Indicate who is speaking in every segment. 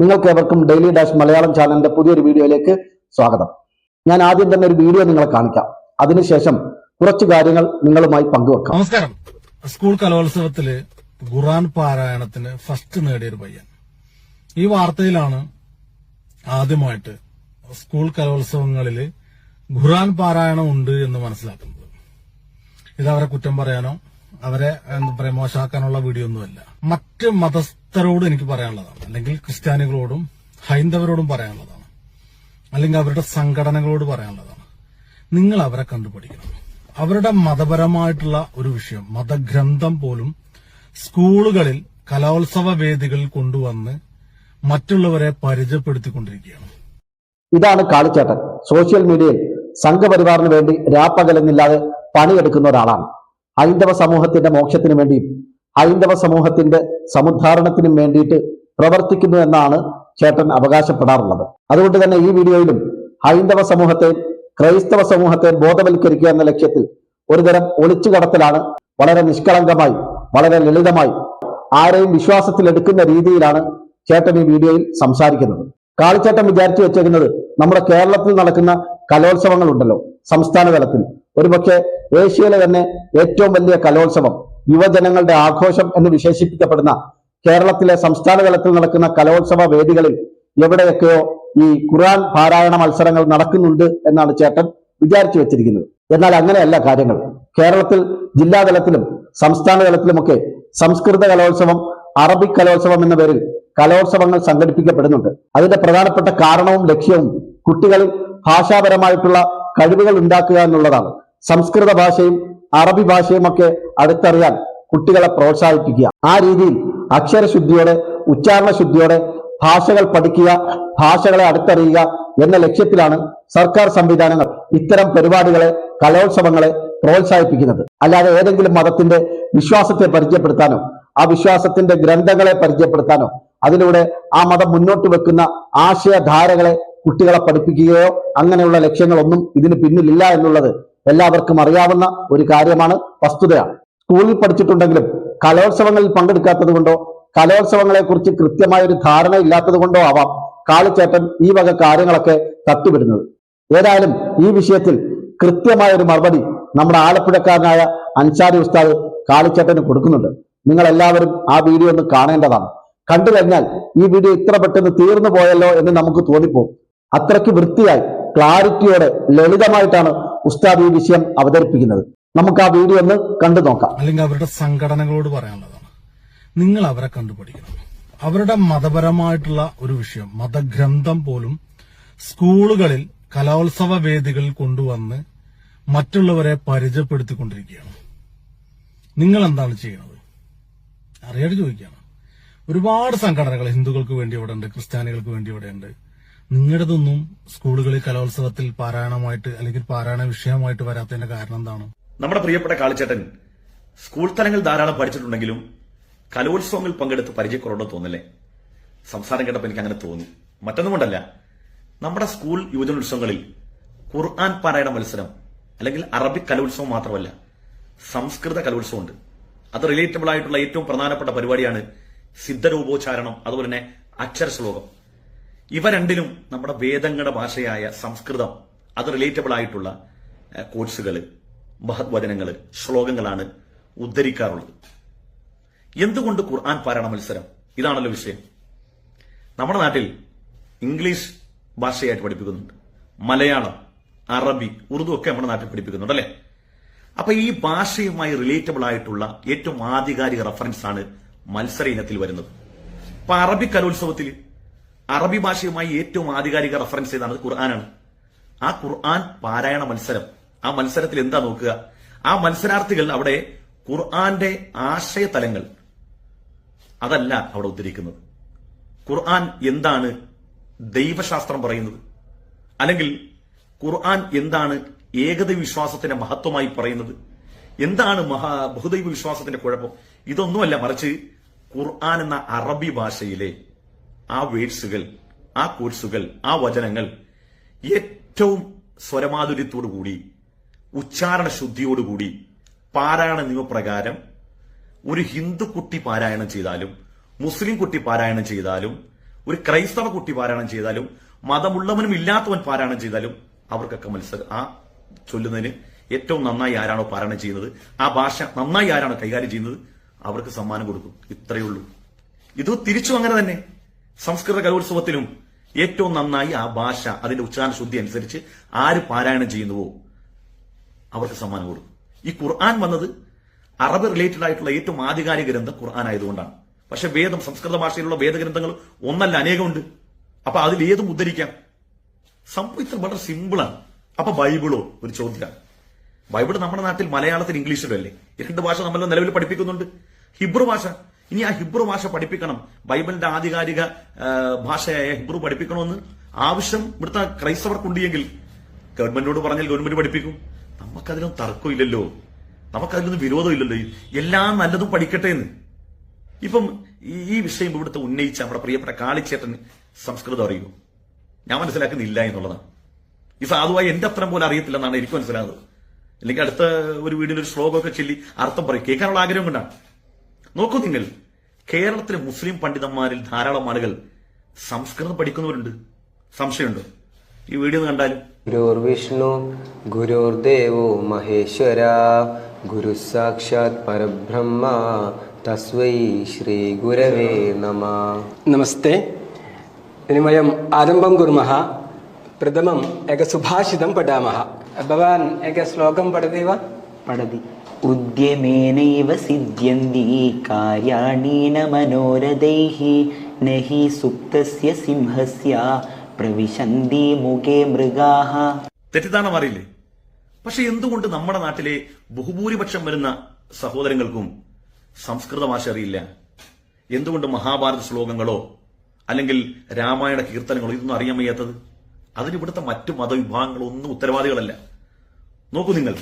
Speaker 1: നിങ്ങൾക്ക് എവർക്കും daily dash Malayalam ചാനലിന്റെ പുതിയൊരു വീഡിയോയിലേക്ക് സ്വാഗതം. ഞാൻ ആദ്യം തന്നെ ഒരു വീഡിയോ നിങ്ങളെ കാണിക്കാം. അതിനുശേഷം കുറച്ച് കാര്യങ്ങൾ നിങ്ങളുമായി പങ്കുവെക്കാം.
Speaker 2: നമസ്കാരം. സ്കൂൾ കലോത്സവത്തിൽ ഖുറാൻ പാരായണത്തിന് ഫസ്റ്റ് നേടിയൊരു പയ്യൻ. ഈ വാർത്തയിലാണ് ആദ്യമായിട്ട് സ്കൂൾ കലോത്സവങ്ങളിൽ ഖുറാൻ പാരായണം ഉണ്ട് എന്ന് മനസ്സിലാക്കുന്നത്. ഇത് അവരെ കുറ്റം പറയാനോ അവരെ എന്താ പറയാ മോശമാക്കാനുള്ള വീഡിയോ ഒന്നുമല്ല. മറ്റ് മതസ്ഥരോട് എനിക്ക് പറയാനുള്ളതാണ്. അല്ലെങ്കിൽ ക്രിസ്ത്യാനികളോടും ഹൈന്ദവരോടും പറയാനുള്ളതാണ്. അല്ലെങ്കിൽ അവരുടെ സംഘടനകളോട് പറയാനുള്ളതാണ്. നിങ്ങൾ അവരെ കണ്ടുപഠിക്കണം അവരുടെ മതപരമായിട്ടുള്ള ഒരു വിഷയം മതഗ്രന്ഥം പോലും സ്കൂളുകളിൽ കലോത്സവ വേദികളിൽ കൊണ്ടുവന്ന് മറ്റുള്ളവരെ പരിചയപ്പെടുത്തിക്കൊണ്ടിരിക്കുകയാണ്.
Speaker 1: ഇതാണ് കാളിച്ചേട്ടൻ. സോഷ്യൽ മീഡിയയിൽ സംഘപരിവാറിന് വേണ്ടി രാപ്പകലെന്നില്ലാതെ പണിയെടുക്കുന്ന ഒരാളാണ്. ഹൈന്ദവ സമൂഹത്തിന്റെ മോക്ഷത്തിന് വേണ്ടിയും ഹൈന്ദവ സമൂഹത്തിന്റെ സമുദ്ധാരണത്തിനും വേണ്ടിയിട്ട് പ്രവർത്തിക്കുന്നു എന്നാണ് ചേട്ടൻ അവകാശപ്പെടാറുള്ളത്. അതുകൊണ്ട് തന്നെ ഈ വീഡിയോയിലും ഹൈന്ദവ സമൂഹത്തെ ക്രൈസ്തവ സമൂഹത്തെ ബോധവൽക്കരിക്കുക എന്ന ലക്ഷ്യത്തിൽ ഒരുതരം ഒളിച്ചു കടത്തലാണ് വളരെ നിഷ്കളങ്കമായി വളരെ ലളിതമായി ആരെയും വിശ്വാസത്തിലെടുക്കുന്ന രീതിയിലാണ് ചേട്ടൻ ഈ വീഡിയോയിൽ സംസാരിക്കുന്നത്. കാളിച്ചേട്ടൻ വിചാരിച്ചു വെച്ചേക്കുന്നത് നമ്മുടെ കേരളത്തിൽ നടക്കുന്ന കലോത്സവങ്ങൾ ഉണ്ടല്ലോ സംസ്ഥാന തലത്തിൽ ഒരുപക്ഷെ ഏഷ്യയിലെ തന്നെ ഏറ്റവും വലിയ കലോത്സവം യുവജനങ്ങളുടെ ആഘോഷം എന്ന് വിശേഷിപ്പിക്കപ്പെടുന്ന കേരളത്തിലെ സംസ്ഥാന തലത്തിൽ നടക്കുന്ന കലോത്സവ വേദികളിൽ എവിടെയൊക്കെയോ ഈ ഖുർആൻ പാരായണ മത്സരങ്ങൾ നടക്കുന്നുണ്ട് എന്നാണ് ചേട്ടൻ വിചാരിച്ചു വെച്ചിരിക്കുന്നത്. എന്നാൽ അങ്ങനെയല്ല കാര്യങ്ങൾ. കേരളത്തിൽ ജില്ലാതലത്തിലും സംസ്ഥാന തലത്തിലുമൊക്കെ സംസ്കൃത കലോത്സവം അറബിക് കലോത്സവം എന്ന പേരിൽ കലോത്സവങ്ങൾ സംഘടിപ്പിക്കപ്പെടുന്നുണ്ട്. അതിന്റെ പ്രധാനപ്പെട്ട കാരണവും ലക്ഷ്യവും കുട്ടികളിൽ ഭാഷാപരമായിട്ടുള്ള കഴിവുകൾ ഉണ്ടാക്കുക എന്നുള്ളതാണ്. സംസ്കൃത ഭാഷയും അറബി ഭാഷയും ഒക്കെ അടുത്തറിയാൻ കുട്ടികളെ പ്രോത്സാഹിപ്പിക്കുക. ആ രീതിയിൽ അക്ഷരശുദ്ധിയോടെ ഉച്ചാരണ ശുദ്ധിയോടെ ഭാഷകൾ പഠിക്കുക ഭാഷകളെ അടുത്തറിയുക എന്ന ലക്ഷ്യത്തിലാണ് സർക്കാർ സംവിധാനങ്ങൾ ഇത്തരം പരിപാടികളെ കലോത്സവങ്ങളെ പ്രോത്സാഹിപ്പിക്കുന്നത്. അല്ലാതെ ഏതെങ്കിലും മതത്തിന്റെ വിശ്വാസത്തെ പരിചയപ്പെടുത്താനോ ആ വിശ്വാസത്തിന്റെ ഗ്രന്ഥങ്ങളെ പരിചയപ്പെടുത്താനോ അതിലൂടെ ആ മതം മുന്നോട്ട് വെക്കുന്ന ആശയധാരകളെ കുട്ടികളെ പഠിപ്പിക്കുകയോ അങ്ങനെയുള്ള ലക്ഷ്യങ്ങളൊന്നും ഇതിന് പിന്നിലില്ല എന്നുള്ളത് എല്ലാവർക്കും അറിയാവുന്ന ഒരു കാര്യമാണ് വസ്തുതയാണ് സ്കൂളിൽ പഠിച്ചിട്ടുണ്ടെങ്കിലും കലോത്സവങ്ങളിൽ പങ്കെടുക്കാത്തത് കൊണ്ടോ കലോത്സവങ്ങളെ കുറിച്ച് കൃത്യമായ ഒരു ധാരണ ഇല്ലാത്തത് കൊണ്ടോ ആവാം കാളിച്ചേട്ടൻ ഈ വക കാര്യങ്ങളൊക്കെ തട്ടിവിടുന്നത്. ഏതായാലും ഈ വിഷയത്തിൽ കൃത്യമായ ഒരു മറുപടി നമ്മുടെ ആലപ്പുഴക്കാരനായ അൻസാരി ഉസ്താദ് കാളിച്ചേട്ടന് കൊടുക്കുന്നുണ്ട്. നിങ്ങൾ എല്ലാവരും ആ വീഡിയോ ഒന്ന് കാണേണ്ടതാണ്. കണ്ടു കഴിഞ്ഞാൽ ഈ വീഡിയോ ഇത്ര പെട്ടെന്ന് തീർന്നു പോയല്ലോ എന്ന് നമുക്ക് തോന്നിപ്പോകും. അത്രയ്ക്ക് വൃത്തിയായി ക്ലാരിറ്റിയോടെ ലളിതമായിട്ടാണ് ഉസ്താദ് ഈ വിഷയം അവതരിപ്പിക്കുന്നത്. നമുക്ക് ആ വീഡിയോ ഒന്ന് കണ്ടു നോക്കാം.
Speaker 2: അല്ലെങ്കിൽ അവരുടെ സംഘടനകളോട് പറയാനുള്ളതാണ് നിങ്ങൾ അവരെ കണ്ടുപിടിക്കണം അവരുടെ മതപരമായിട്ടുള്ള ഒരു വിഷയം മതഗ്രന്ഥം പോലും സ്കൂളുകളിൽ കലോത്സവ വേദികളിൽ കൊണ്ടുവന്ന് മറ്റുള്ളവരെ പരിചയപ്പെടുത്തിക്കൊണ്ടിരിക്കുകയാണ്. നിങ്ങൾ എന്താണ് ചെയ്യുന്നത്? അറിയാതെ ചോദിക്കുകയാണ്. ഒരുപാട് സംഘടനകൾ ഹിന്ദുക്കൾക്ക് വേണ്ടി ഇവിടെ ഉണ്ട് ക്രിസ്ത്യാനികൾക്ക് വേണ്ടി ഇവിടെ ഉണ്ട്. നിങ്ങളുടെതൊന്നും സ്കൂളുകളിൽ കലോത്സവത്തിൽ പാരായണമായിട്ട് അല്ലെങ്കിൽ പാരായണ വിഷയമായിട്ട് വരാത്തതിന്റെ കാരണം എന്താണ്?
Speaker 3: നമ്മുടെ പ്രിയപ്പെട്ട കാളിച്ചേട്ടൻ സ്കൂൾ തലങ്ങൾ ധാരാളം പഠിച്ചിട്ടുണ്ടെങ്കിലും കലോത്സവങ്ങൾ പങ്കെടുത്ത് പരിചയക്കുറവുണ്ടോ തോന്നല്ലേ? സംസാരം കേട്ടപ്പോൾ എനിക്ക് അങ്ങനെ തോന്നി. മറ്റൊന്നും കൊണ്ടല്ല. നമ്മുടെ സ്കൂൾ യുവജനോത്സവങ്ങളിൽ ഖുർആൻ പാരായണ മത്സരം അല്ലെങ്കിൽ അറബിക് കലോത്സവം മാത്രമല്ല സംസ്കൃത കലോത്സവമുണ്ട്. അത് റിലേറ്റബിൾ ആയിട്ടുള്ള ഏറ്റവും പ്രധാനപ്പെട്ട പരിപാടിയാണ് സിദ്ധരൂപോച്ചാരണം അതുപോലെ തന്നെ അക്ഷര ശ്ലോകം ഇവ രണ്ടിലും നമ്മുടെ വേദങ്ങളുടെ ഭാഷയായ സംസ്കൃതം അത് റിലേറ്റബിൾ ആയിട്ടുള്ള കോഴ്സുകൾ മഹത്വചനങ്ങൾ ശ്ലോകങ്ങളാണ് ഉദ്ധരിക്കാറുള്ളത്. എന്തുകൊണ്ട് ഖുർആൻ പാരായണ മത്സരം? ഇതാണല്ലോ വിഷയം. നമ്മുടെ നാട്ടിൽ ഇംഗ്ലീഷ് ഭാഷയായിട്ട് പഠിപ്പിക്കുന്നുണ്ട്. മലയാളം അറബി ഉറുദു ഒക്കെ നമ്മുടെ നാട്ടിൽ പഠിപ്പിക്കുന്നുണ്ട് അല്ലെ? അപ്പൊ ഈ ഭാഷയുമായി റിലേറ്റബിൾ ആയിട്ടുള്ള ഏറ്റവും ആധികാരിക റഫറൻസ് ആണ് മത്സര ഇനത്തിൽ വരുന്നത്. ഇപ്പൊ അറബി കലോത്സവത്തിൽ അറബി ഭാഷയുമായി ഏറ്റവും ആധികാരിക റെഫറൻസ് ചെയ്താണ് ഖുർആനാണ്. ആ ഖുർആൻ പാരായണ മത്സരം. ആ മത്സരത്തിൽ എന്താ നോക്കുക? ആ മത്സരാർത്ഥികൾ അവിടെ ഖുർആന്റെ ആശയതലങ്ങൾ. അതല്ല അവിടെ ഉദ്ധരിക്കുന്നത്. ഖുർആൻ എന്താണ് ദൈവശാസ്ത്രം പറയുന്നത്? അല്ലെങ്കിൽ ഖുർആൻ എന്താണ് ഏകദൈവ വിശ്വാസത്തിന്റെ മഹത്വമായി പറയുന്നത്? എന്താണ് മഹാ ബഹുദൈവ വിശ്വാസത്തിന്റെ കുഴപ്പം? ഇതൊന്നുമല്ല മറിച്ച് ഖുർആൻ എന്ന അറബി ഭാഷയിലെ ആ വേഡ്സുകൾ ആ കോഴ്സുകൾ ആ വചനങ്ങൾ ഏറ്റവും സ്വരമാധുര്യത്തോടുകൂടി ഉച്ചാരണ ശുദ്ധിയോടുകൂടി പാരായണ നിയമപ്രകാരം ഒരു ഹിന്ദു കുട്ടി പാരായണം ചെയ്താലും മുസ്ലിം കുട്ടി പാരായണം ചെയ്താലും ഒരു ക്രൈസ്തവ കുട്ടി പാരായണം ചെയ്താലും മതമുള്ളവനും ഇല്ലാത്തവൻ പാരായണം ചെയ്താലും അവർക്കൊക്കെ മത്സര ആ ചൊല്ലുന്നതിന് ഏറ്റവും നന്നായി ആരാണോ പാരായണം ചെയ്യുന്നത് ആ ഭാഷ നന്നായി ആരാണോ കൈകാര്യം ചെയ്യുന്നത് അവർക്ക് സമ്മാനം കൊടുക്കും. ഇത്രയേ ഉള്ളൂ. ഇത് തിരിച്ചു അങ്ങനെ തന്നെ. സംസ്കൃത കലോത്സവത്തിലും ഏറ്റവും നന്നായി ആ ഭാഷ അതിന്റെ ഉച്ചാരണ ശുദ്ധി അനുസരിച്ച് ആര് പാരായണം ചെയ്യുന്നുവോ അവർക്ക് സമ്മാനം കൊടുക്കും. ഈ ഖുർആൻ വന്നത് അറബ് റിലേറ്റഡ് ആയിട്ടുള്ള ഏറ്റവും ആധികാരിക ഗ്രന്ഥം ഖുർആൻ ആയതുകൊണ്ടാണ്. പക്ഷെ വേദം സംസ്കൃത ഭാഷയിലുള്ള വേദഗ്രന്ഥങ്ങൾ ഒന്നല്ല അനേകമുണ്ട്. അപ്പൊ അതിൽ ഏതും ഉദ്ധരിക്കാം സംഭവം ഇത്ര വളരെ സിമ്പിളാണ് അപ്പൊ ബൈബിളോ? ഒരു ചോദ്യമാണ്. ബൈബിൾ നമ്മുടെ നാട്ടിൽ മലയാളത്തിൽ ഇംഗ്ലീഷിലും അല്ലേ രണ്ട് ഭാഷ നമ്മൾ നിലവിൽ പഠിപ്പിക്കുന്നുണ്ട്. ഹിബ്രു ഭാഷ. ഇനി ആ ഹിബ്രു ഭാഷ പഠിപ്പിക്കണം. ബൈബിളിന്റെ ആധികാരിക ഭാഷയായ ഹിബ്രു പഠിപ്പിക്കണമെന്ന് ആവശ്യം ഇവിടുത്തെ ക്രൈസ്തവർക്കുണ്ടെങ്കിൽ ഗവൺമെന്റിനോട് പറഞ്ഞാൽ ഗവൺമെന്റ് പഠിപ്പിക്കും. നമുക്കതിനൊന്നും തർക്കമില്ലല്ലോ. നമുക്കതിലൊന്നും വിരോധമില്ലല്ലോ. എല്ലാം നല്ലതും പഠിക്കട്ടെ എന്ന്. ഇപ്പം ഈ- വിഷയം ഇവിടുത്തെ ഉന്നയിച്ച നമ്മുടെ പ്രിയപ്പെട്ട കാളിച്ചേട്ടൻ സംസ്കൃതം അറിയൂ ഞാൻ മനസ്സിലാക്കുന്നില്ല എന്നുള്ളതാണ്. ഈ സാധുവായി എന്റെ അത്രം പോലെ അറിയത്തില്ലെന്നാണ് എനിക്ക് മനസ്സിലാകുന്നത്. അല്ലെങ്കിൽ അടുത്ത ഒരു വീടിന് ഒരു ശ്ലോകമൊക്കെ ചൊല്ലി അർത്ഥം പറയും. കേൾക്കാനുള്ള ആഗ്രഹം കൊണ്ടാണ്. നോക്കൂ നിങ്ങൾ. കേരളത്തിലെ മുസ്ലിം പണ്ഡിതന്മാരിൽ ധാരാളം ആളുകൾ സംസ്കൃതം പഠിക്കുന്നവരുണ്ട്. സംശയമുണ്ടോ? ഈ വീഡിയോ കണ്ടാലും?
Speaker 4: ഗുരു വിഷ്ണു ഗുരു ദേവോ മഹേശ്വര ഗുരു സാക്ഷാത് പരബ്രഹ്മ തസ്വൈ ശ്രീ ഗുരവേ നമ.
Speaker 5: നമസ്തേ. ഇനി വയം ആരംഭം കുർമः പ്രഥമം ഏക സുഭാഷിതം പഠാമः ഭഗവാൻ ഏക ശ്ലോകം പഠതി പഠതി.
Speaker 6: ഉദ്യമേനൈവ സിദ്ധ്യന്തി കാര്യാണീന മനോരഥൈः न സുപ്തസ്യ സിംഹസ്യ പ്രവിശന്തി മുഖേ മൃഗാഹ.
Speaker 3: തെറ്റിദ്ധാരണ മാറിയില്ലേ? പക്ഷെ എന്തുകൊണ്ട് നമ്മുടെ നാട്ടിലെ ബഹുഭൂരിപക്ഷം വരുന്ന സഹോദരങ്ങൾക്കും സംസ്കൃത ഭാഷ അറിയില്ല? എന്തുകൊണ്ട് മഹാഭാരത ശ്ലോകങ്ങളോ അല്ലെങ്കിൽ രാമായണ കീർത്തനങ്ങളോ ഇതൊന്നും അറിയാൻ വയ്യാത്തത്? അതിന് ഇവിടുത്തെ മറ്റു മതവിഭാഗങ്ങളോ ഒന്നും ഉത്തരവാദികളല്ല. നോക്കൂ നിങ്ങൾ.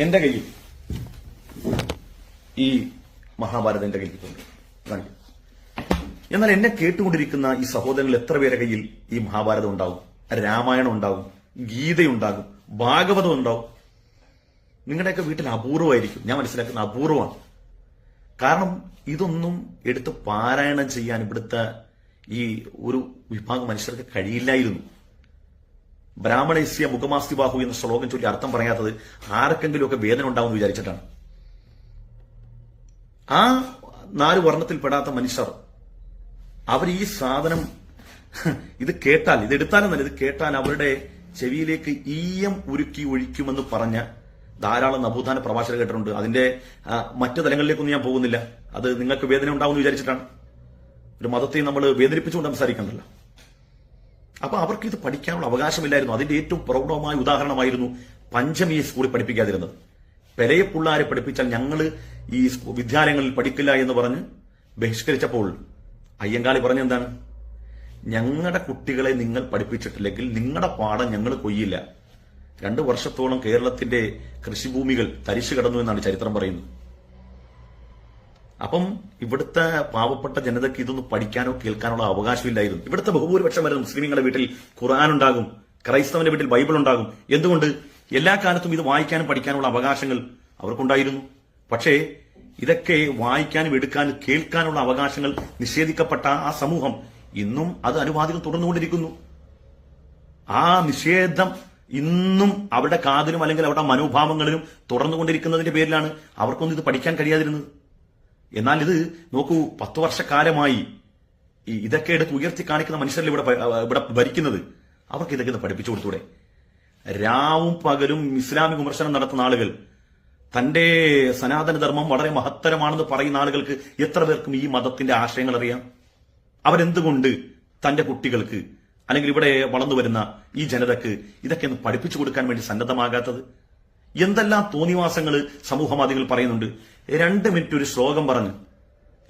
Speaker 3: എന്റെ കയ്യിൽ ഈ മഹാഭാരതം കയ്യിൽ എന്നാൽ എന്നെ കേട്ടുകൊണ്ടിരിക്കുന്ന ഈ സഹോദരങ്ങൾ എത്ര പേരെ കയ്യിൽ ഈ മഹാഭാരതം ഉണ്ടാവും? രാമായണം ഉണ്ടാവും ഗീതയുണ്ടാകും ഭാഗവതം ഉണ്ടാവും. നിങ്ങളുടെയൊക്കെ വീട്ടിൽ അപൂർവമായിരിക്കും. ഞാൻ മനസ്സിലാക്കുന്ന അപൂർവമാണ്. കാരണം ഇതൊന്നും എടുത്ത് പാരായണം ചെയ്യാൻ ഇവിടുത്തെ ഈ ഒരു വിഭാഗം മനുഷ്യർക്ക് കഴിയില്ലായിരുന്നു. ബ്രാഹ്മണേസ്യ മുഖമാസ്തി ബാഹു എന്ന ശ്ലോകം ചൊല്ലി അർത്ഥം പറയാത്തത് ആർക്കെങ്കിലുമൊക്കെ വേദന ഉണ്ടാവും എന്ന് വിചാരിച്ചിട്ടാണ്. ആ നാല് വർണത്തിൽപ്പെടാത്ത മനുഷ്യർ അവർ ഈ സാധനം ഇത് കേട്ടാൽ ഇത് എടുത്താലെന്നല്ല ഇത് കേട്ടാൽ അവരുടെ ചെവിയിലേക്ക് ഈയം ഉരുക്കി ഒഴിക്കുമെന്ന് പറഞ്ഞ ധാരാളം നഭൂതാന പ്രഭാഷകർ കേട്ടിട്ടുണ്ട്. അതിന്റെ മറ്റു തലങ്ങളിലേക്കൊന്നും ഞാൻ പോകുന്നില്ല. അത് നിങ്ങൾക്ക് വേദന ഉണ്ടാവുമെന്ന് വിചാരിച്ചിട്ടാണ്. ഒരു മതത്തെ നമ്മൾ വേദനിപ്പിച്ചുകൊണ്ട് സംസാരിക്കണ്ടല്ലോ അപ്പൊ അവർക്ക് ഇത് പഠിക്കാനുള്ള അവകാശമില്ലായിരുന്നു. അതിന്റെ ഏറ്റവും പ്രൗഢമായ ഉദാഹരണമായിരുന്നു പഞ്ചമി സ്കൂളിൽ പഠിപ്പിക്കാതിരുന്നത്. പെരയെ പിള്ളാരെ പഠിപ്പിച്ചാൽ ഞങ്ങൾ ഈ വിദ്യാലയങ്ങളിൽ പഠിക്കില്ല എന്ന് പറഞ്ഞ് ബഹിഷ്കരിച്ചപ്പോൾ അയ്യങ്കാളി പറഞ്ഞെന്താണ്? ഞങ്ങളുടെ കുട്ടികളെ നിങ്ങൾ പഠിപ്പിച്ചിട്ടില്ലെങ്കിൽ നിങ്ങളുടെ പാഠം ഞങ്ങൾ കൊയ്യില്ല. രണ്ട് വർഷത്തോളം കേരളത്തിന്റെ കൃഷിഭൂമികൾ തരിശു കിടന്നു എന്നാണ് ചരിത്രം പറയുന്നത്. അപ്പം ഇവിടുത്തെ പാവപ്പെട്ട ജനതയ്ക്ക് ഇതൊന്നും പഠിക്കാനോ കേൾക്കാനുള്ള അവകാശമില്ലായിരുന്നു. ഇവിടുത്തെ ബഹുഭൂരിപക്ഷം വരുന്ന മുസ്ലിങ്ങളുടെ വീട്ടിൽ ഖുർആൻ ഉണ്ടാകും ക്രൈസ്തവന്റെ വീട്ടിൽ ബൈബിൾ ഉണ്ടാകും. എന്തുകൊണ്ട്? എല്ലാ കാലത്തും ഇത് വായിക്കാനും പഠിക്കാനുള്ള അവകാശങ്ങൾ അവർക്കുണ്ടായിരുന്നു. പക്ഷേ ഇതൊക്കെ വായിക്കാനും എടുക്കാനും കേൾക്കാനുള്ള അവകാശങ്ങൾ നിഷേധിക്കപ്പെട്ട ആ സമൂഹം ഇന്നും അത് അനുവാദികൾ തുടർന്നുകൊണ്ടിരിക്കുന്നു. ആ നിഷേധം ഇന്നും അവരുടെ കാതിലും അല്ലെങ്കിൽ അവരുടെ മനോഭാവങ്ങളിലും തുടർന്നുകൊണ്ടിരിക്കുന്നതിന്റെ പേരിലാണ് അവർക്കൊന്നും ഇത് പഠിക്കാൻ കഴിയാതിരുന്നത്. എന്നാൽ ഇത് നോക്കൂ പത്തു വർഷക്കാലമായി ഇതൊക്കെ എടുത്ത് ഉയർത്തി കാണിക്കുന്ന മനുഷ്യരിൽ ഇവിടെ ഇവിടെ ഭരിക്കുന്നത് അവർക്ക് ഇതൊക്കെ ഇത് പഠിപ്പിച്ചു കൊടുത്തൂടെ? രാവും പകലും ഇസ്ലാമിക വിമർശനം നടത്തുന്ന ആളുകൾ. തന്റെ സനാതന ധർമ്മം വളരെ മഹത്തരമാണെന്ന് പറയുന്ന ആളുകൾക്ക് എത്ര പേർക്കും ഈ മതത്തിന്റെ ആശയങ്ങൾ അറിയാം? അവരെന്തുകൊണ്ട് തന്റെ കുട്ടികൾക്ക് അല്ലെങ്കിൽ ഇവിടെ വളർന്നു വരുന്ന ഈ ജനതക്ക് ഇതൊക്കെ ഒന്ന് പഠിപ്പിച്ചു കൊടുക്കാൻ വേണ്ടി സന്നദ്ധമാകാത്തത്? എന്തെല്ലാം തോന്നിവാസങ്ങൾ സമൂഹ മാധ്യമങ്ങൾ പറയുന്നുണ്ട്? രണ്ട് മിനിറ്റ് ഒരു ശ്ലോകം പറഞ്ഞ്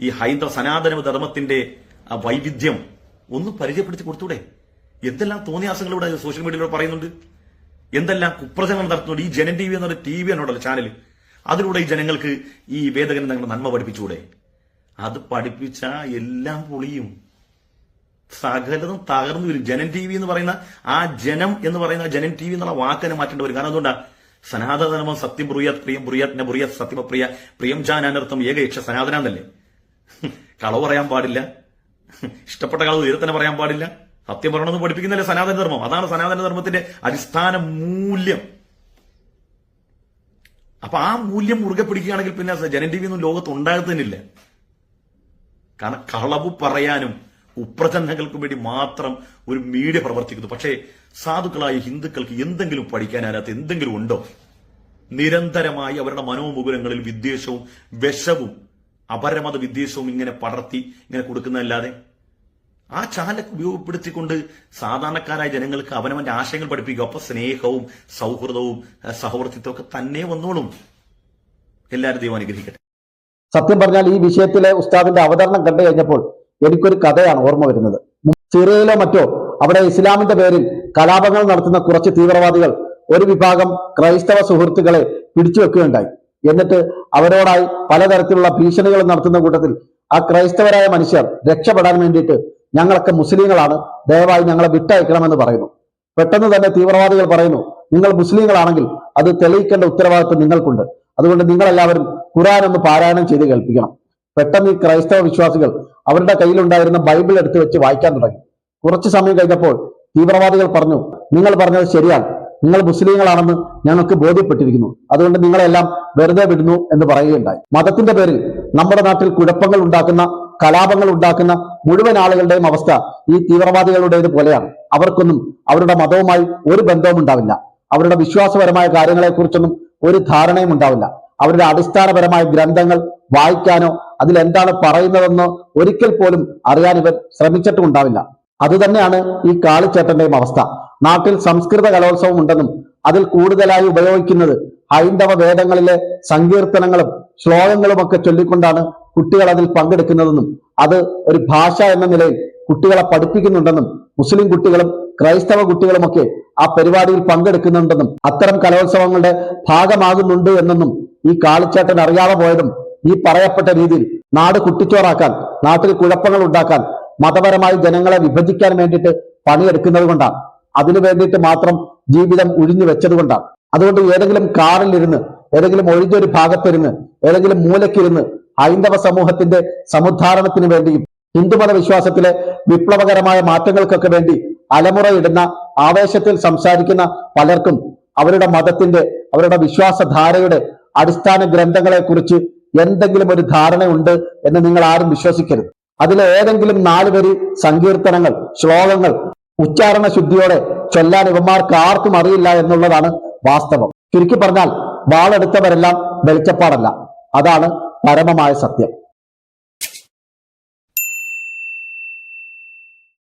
Speaker 3: ഈ ഹൈന്ദവ സനാതന ധർമ്മത്തിന്റെ വൈവിധ്യം ഒന്ന് പരിചയപ്പെടുത്തി കൊടുത്തൂടെ? എന്തെല്ലാം തോന്നിയാസങ്ങൾ ഇവിടെ സോഷ്യൽ മീഡിയയിലൂടെ പറയുന്നുണ്ട്? എന്തെല്ലാം കുപ്രചരണം നടത്തുന്നുണ്ട്? ഈ ജനൻ ടി വി എന്നൊരു ടി വി എന്നോടല്ലോ ചാനൽ അതിലൂടെ ഈ ജനങ്ങൾക്ക് ഈ വേദഗ്രന്ഥങ്ങളുടെ നന്മ പഠിപ്പിച്ചുകൂടെ? അത് പഠിപ്പിച്ച എല്ലാം പൊളിയും. സകലതും തകർന്നു വരും. ജനൻ ടി വി എന്ന് പറയുന്ന ആ ജനം എന്ന് പറയുന്ന ജനൻ ടി വി എന്നുള്ള വാക്കിനെ മാറ്റേണ്ടി വരും. കാരണം അതുകൊണ്ടാ സനാതനധർമ്മം സത്യം ബ്രുയാത് പ്രിയം ബ്രുയാത് സത്യമ സത്യമപ്രിയ പ്രിയം ജാനാനർത്ഥം ഏകയക്ഷ സനാതന എന്നല്ലേ കളവ് പറയാൻ പാടില്ല. ഇഷ്ടപ്പെട്ട കളവ് ഉയരത്തന്നെ തന്നെ പറയാൻ പാടില്ല. സത്യം പറയണമെന്ന് പഠിപ്പിക്കുന്നില്ല സനാതന ധർമ്മം അതാണ് സനാതന ധർമ്മത്തിന്റെ അടിസ്ഥാന മൂല്യം. അപ്പൊ ആ മൂല്യം മുറുകെ പിടിക്കുകയാണെങ്കിൽ പിന്നെ ജനൻ ടി വി ഒന്നും ലോകത്ത് ഉണ്ടാകത്തന്നില്ല കാരണം കളവ് പറയാനും ഉപ്രചനങ്ങൾക്കും വേണ്ടി മാത്രം ഒരു മീഡിയ പ്രവർത്തിക്കുന്നു. പക്ഷേ സാധുക്കളായ ഹിന്ദുക്കൾക്ക് എന്തെങ്കിലും പഠിക്കാൻ അതിനകത്ത് എന്തെങ്കിലും ഉണ്ടോ? നിരന്തരമായി അവരുടെ മനോമുകുരങ്ങളിൽ വിദ്വേഷവും വിഷവും അപരമത വിദ്വേഷവും ഇങ്ങനെ പടർത്തി ഇങ്ങനെ കൊടുക്കുന്നതല്ലാതെ ആ ചാനൽ ഉപയോഗപ്പെടുത്തിക്കൊണ്ട് സാധാരണക്കാരായ ജനങ്ങൾക്ക് അവനവന്റെ ആശയങ്ങൾ പഠിപ്പിക്കുക. അപ്പൊ സ്നേഹവും സൗഹൃദവും സഹവർത്തിത്വവും ഒക്കെ തന്നെ വന്നോളും. എല്ലാവരും ദൈവം അനുഗ്രഹിക്കട്ടെ.
Speaker 1: സത്യം പറഞ്ഞാൽ ഈ വിഷയത്തിലെ ഉസ്താദിന്റെ അവതരണം കണ്ടു കഴിഞ്ഞപ്പോൾ എനിക്കൊരു കഥയാണ് ഓർമ്മ വരുന്നത്. സിറിയയിലോ മറ്റോ അവിടെ ഇസ്ലാമിന്റെ പേരിൽ കലാപങ്ങൾ നടത്തുന്ന കുറച്ച് തീവ്രവാദികൾ ഒരു വിഭാഗം ക്രൈസ്തവ സുഹൃത്തുക്കളെ പിടിച്ചു വെക്കുകയുണ്ടായി. എന്നിട്ട് അവരോടായി പലതരത്തിലുള്ള ഭീഷണികൾ നടത്തുന്ന കൂട്ടത്തിൽ ആ ക്രൈസ്തവരായ മനുഷ്യർ രക്ഷപ്പെടാൻ വേണ്ടിയിട്ട് ഞങ്ങളൊക്കെ മുസ്ലിങ്ങളാണ്. ദയവായി ഞങ്ങളെ വിട്ടയക്കണമെന്ന് പറയുന്നു. പെട്ടെന്ന് തന്നെ തീവ്രവാദികൾ പറയുന്നു നിങ്ങൾ മുസ്ലിങ്ങളാണെങ്കിൽ അത് തെളിയിക്കേണ്ട ഉത്തരവാദിത്വം നിങ്ങൾക്കുണ്ട്. അതുകൊണ്ട് നിങ്ങളെല്ലാവരും ഖുറാൻ ഒന്ന് പാരായണം ചെയ്ത് കേൾപ്പിക്കണം. പെട്ടെന്ന് ഈ ക്രൈസ്തവ വിശ്വാസികൾ അവരുടെ കയ്യിലുണ്ടായിരുന്ന ബൈബിൾ എടുത്തു വെച്ച് വായിക്കാൻ തുടങ്ങി. കുറച്ചു സമയം കഴിഞ്ഞപ്പോൾ തീവ്രവാദികൾ പറഞ്ഞു നിങ്ങൾ പറഞ്ഞത് ശരിയാണ്. നിങ്ങൾ മുസ്ലിങ്ങളാണെന്ന് ഞങ്ങൾക്ക് ബോധ്യപ്പെട്ടിരിക്കുന്നു. അതുകൊണ്ട് നിങ്ങളെല്ലാം വെറുതെ വിടുന്നു എന്ന് പറയുകയുണ്ടായി. മതത്തിന്റെ പേരിൽ നമ്മുടെ നാട്ടിൽ കുഴപ്പങ്ങൾ ഉണ്ടാക്കുന്ന കലാപങ്ങൾ ഉണ്ടാക്കുന്ന മുഴുവൻ ആളുകളുടെയും അവസ്ഥ ഈ തീവ്രവാദികളുടേത് പോലെയാണ്. അവർക്കൊന്നും അവരുടെ മതവുമായി ഒരു ബന്ധവും ഉണ്ടാവില്ല. അവരുടെ വിശ്വാസപരമായ കാര്യങ്ങളെക്കുറിച്ചൊന്നും ഒരു ധാരണയും ഉണ്ടാവില്ല. അവരുടെ അടിസ്ഥാനപരമായ ഗ്രന്ഥങ്ങൾ വായിക്കാനോ അതിൽ എന്താണ് പറയുന്നതെന്നോ ഒരിക്കൽ പോലും അറിയാൻ ഇവർ ശ്രമിച്ചിട്ടും ഉണ്ടാവില്ല. അതുതന്നെയാണ് ഈ കാളിച്ചേട്ടന്റെയും അവസ്ഥ. നാട്ടിൽ സംസ്കൃത കലോത്സവം ഉണ്ടെന്നും അതിൽ കൂടുതലായി ഉപയോഗിക്കുന്നത് ഹൈന്ദവ വേദങ്ങളിലെ സങ്കീർത്തനങ്ങളും ശ്ലോകങ്ങളും ഒക്കെ ചൊല്ലിക്കൊണ്ടാണ് കുട്ടികൾ അതിൽ പങ്കെടുക്കുന്നതെന്നും അത് ഒരു ഭാഷ എന്ന നിലയിൽ കുട്ടികളെ പഠിപ്പിക്കുന്നുണ്ടെന്നും മുസ്ലിം കുട്ടികളും ക്രൈസ്തവ കുട്ടികളുമൊക്കെ ആ പരിപാടിയിൽ പങ്കെടുക്കുന്നുണ്ടെന്നും അത്തരം കലോത്സവങ്ങളുടെ ഭാഗമാകുന്നുണ്ട് എന്നും ഈ കാളിച്ചേട്ടൻ അറിയാതെ പോയതും ഈ പറയപ്പെട്ട രീതിയിൽ നാട് കുട്ടിച്ചോറാക്കാൻ നാട്ടിൽ കുഴപ്പങ്ങൾ ഉണ്ടാക്കാൻ മതപരമായി ജനങ്ങളെ വിഭജിക്കാൻ വേണ്ടിയിട്ട് പണിയെടുക്കുന്നത് കൊണ്ടാണ്. അതിനു വേണ്ടിയിട്ട് മാത്രം ജീവിതം ഉഴിഞ്ഞു വെച്ചത് കൊണ്ടാണ്. അതുകൊണ്ട് ഏതെങ്കിലും കാറിലിരുന്ന് ഏതെങ്കിലും ഒഴിഞ്ഞൊരു ഭാഗത്തിരുന്ന് ഏതെങ്കിലും മൂലക്കിരുന്ന് ഹൈന്ദവ സമൂഹത്തിന്റെ സമുദ്ധാരണത്തിന് വേണ്ടിയും ഹിന്ദുമത വിശ്വാസത്തിലെ വിപ്ലവകരമായ മാറ്റങ്ങൾക്കൊക്കെ വേണ്ടി അലമുറയിടുന്ന ആവേശത്തിൽ സംസാരിക്കുന്ന പലർക്കും അവരുടെ മതത്തിന്റെ അവരുടെ വിശ്വാസധാരയുടെ അടിസ്ഥാന ഗ്രന്ഥങ്ങളെ കുറിച്ച് എന്തെങ്കിലും ഒരു ധാരണയുണ്ട് എന്ന് നിങ്ങൾ ആരും വിശ്വസിക്കരുത്. അതിലെ ഏതെങ്കിലും നാല് വരി സങ്കീർത്തനങ്ങൾ ശ്ലോകങ്ങൾ ഉച്ചാരണ ശുദ്ധിയോടെ ചൊല്ലാൻ ഇവന്മാർക്ക് ആർക്കും അറിയില്ല എന്നുള്ളതാണ് വാസ്തവം. ചുരുക്കി പറഞ്ഞാൽ വാളെടുത്തവരെല്ലാം വെളിച്ചപ്പാടല്ല. അതാണ് പരമമായ സത്യം.